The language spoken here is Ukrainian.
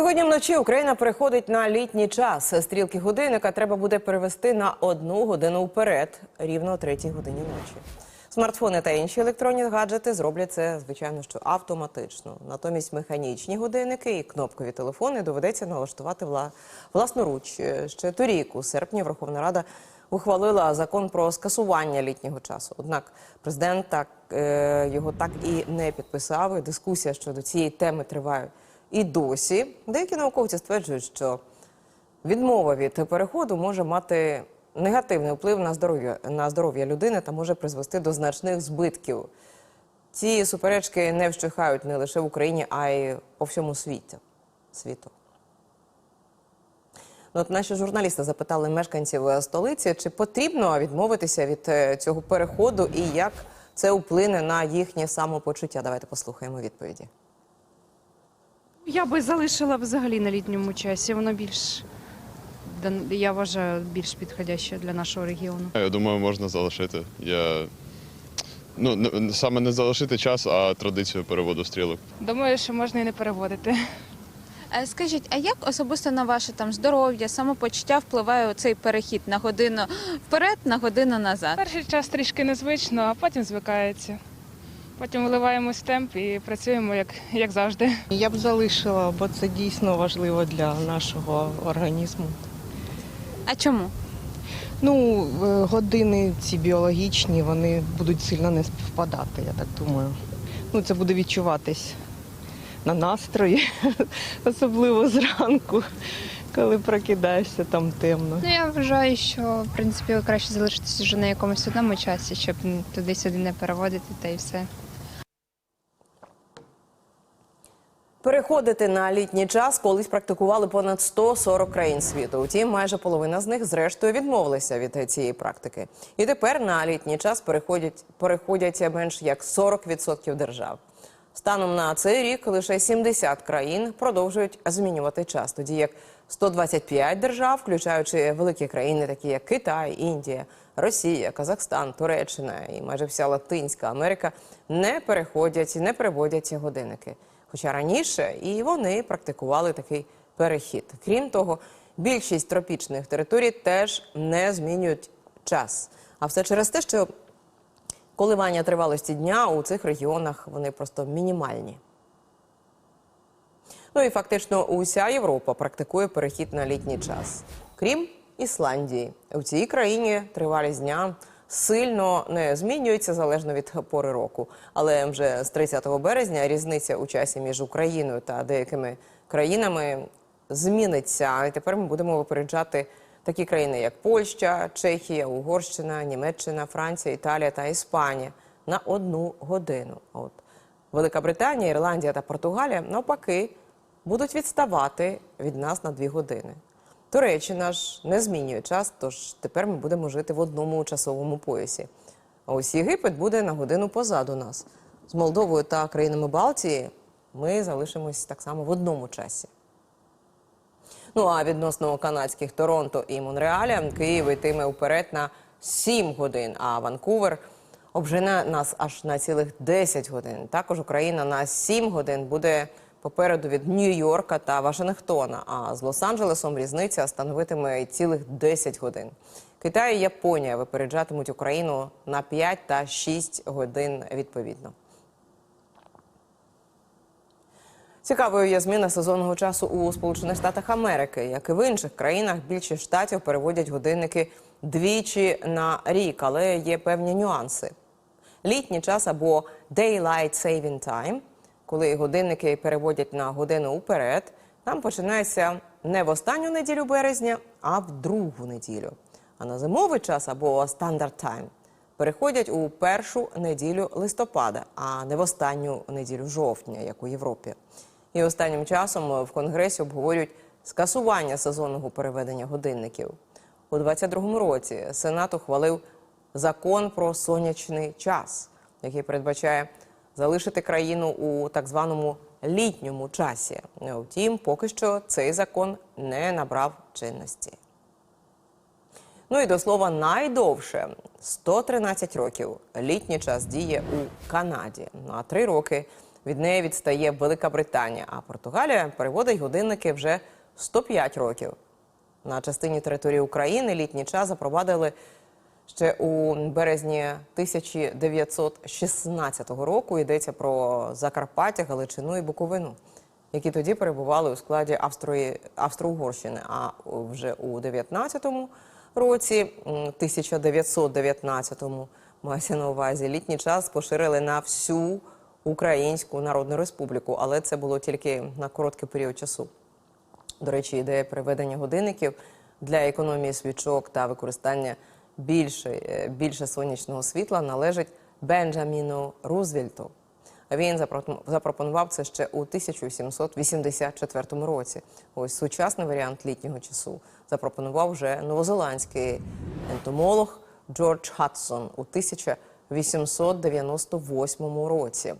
Сьогодні вночі Україна переходить на літній час. Стрілки годинника треба буде перевести на одну годину вперед, рівно о третій годині ночі. Смартфони та інші електронні гаджети зроблять це, звичайно, що автоматично. Натомість механічні годинники і кнопкові телефони доведеться налаштувати вла... власноруч. Е, Ще торік, у серпні, Верховна Рада ухвалила закон про скасування літнього часу. Однак президент так е, його так і не підписав. І дискусія щодо цієї теми триває і досі. Деякі науковці стверджують, що відмова від переходу може мати негативний вплив на здоров'я на здоров'я людини та може призвести до значних збитків. Ці суперечки не вщухають не лише в Україні, а й по всьому світі. світу. Ну, от наші журналісти запитали мешканців е, столиці, чи потрібно відмовитися від е, цього переходу і як це вплине на їхнє самопочуття. Давайте послухаємо відповіді. Я би залишила взагалі на літньому часі. Воно більш я вважаю більш підходяще для нашого регіону. Я думаю, можна залишити. Я ну не- саме не залишити час, а традицію переводу стрілок. Думаю, що можна і не переводити. Е, Скажіть, а як особисто на ваше там здоров'я, самопочуття впливає цей перехід на годину вперед, на годину назад? Перший час трішки незвично, а потім звикається. Потім виливаємось в темп і працюємо як, як завжди. Я б залишила, бо це дійсно важливо для нашого організму. А чому? Ну, е, години ці біологічні, вони будуть сильно не співпадати, я так думаю. Ну, це буде відчуватись на настрої, особливо зранку, коли прокидаєшся там темно. Ну, я вважаю, що в принципі краще залишитися вже на якомусь одному часі, щоб туди-сюди не переводити та і все. Переходити на літній час колись практикували понад 140 країн світу. Утім, майже половина з них зрештою відмовилися від цієї практики. І тепер на літній час переходять переходять менш як 40% держав. Станом на цей рік лише 70 країн продовжують змінювати час, тоді як 125 держав, включаючи великі країни, такі як Китай, Індія, Росія, Казахстан, Туреччина і майже вся Латинська Америка, не переходять і не переводять годинники. Хоча раніше і вони практикували такий перехід. Крім того, більшість тропічних територій теж не змінюють час. А все через те, що коливання тривалості дня у цих регіонах вони просто мінімальні. Ну і фактично уся Європа практикує перехід на літній час, крім Ісландії. У цій країні тривалість дня сильно не змінюється залежно від пори року. Але вже з 30 березня різниця у часі між Україною та деякими країнами зміниться. І тепер ми будемо випереджати такі країни, як Польща, Чехія, Угорщина, Німеччина, Франція, Італія та Іспанія на одну годину. От Велика Британія, Ірландія та Португалія навпаки будуть відставати від нас на дві години. Туреччина ж не змінює час, тож тепер ми будемо жити в одному часовому поясі. А ось Єгипет буде на годину позаду нас. З Молдовою та країнами Балтії ми залишимось так само в одному часі. Ну а відносно канадських Торонто і Монреаля Київ йтиме вперед на 7 годин, а Ванкувер обжене нас аж на цілих 10 годин. Також Україна на 7 годин буде попереду від Нью-Йорка та Вашингтона. А з Лос-Анджелесом різниця становитиме цілих 10 годин. Китай і Японія випереджатимуть Україну на 5 та 6 годин відповідно. Цікавою є зміна сезонного часу у Сполучених Штатах Америки. Як і в інших країнах, більшість штатів переводять годинники двічі на рік, але є певні нюанси. Літній час або Daylight Saving Time, коли годинники переводять на годину уперед, там починається не в останню неділю березня, а в другу неділю. А на зимовий час або Standard Time переходять у першу неділю листопада, а не в останню неділю жовтня, як у Європі. І останнім часом в Конгресі обговорюють скасування сезонного переведення годинників. У 2022 році Сенат ухвалив закон про сонячний час, який передбачає залишити країну у так званому літньому часі. Втім, поки що цей закон не набрав чинності. Ну і до слова, найдовше 113 років літній час діє у Канаді. Ну а три роки Від неї відстає Велика Британія, а Португалія переводить годинники вже 105 років. На частині території України літній час запровадили ще у березні 1916 року. Йдеться про Закарпаття, Галичину і Буковину, які тоді перебували у складі Австро-Угорщини. А вже у 19-му році, 1919-му, мається на увазі, літній час поширили на всю Українську Народну Республіку, але це було тільки на короткий період часу. До речі, ідея переведення годинників для економії свічок та використання більше, е, більше сонячного світла належить Бенджаміну Рузвельту. Він запро- запропонував це ще у 1784 році. Ось сучасний варіант літнього часу запропонував вже новозеландський ентомолог Джордж Хадсон у 1898 році.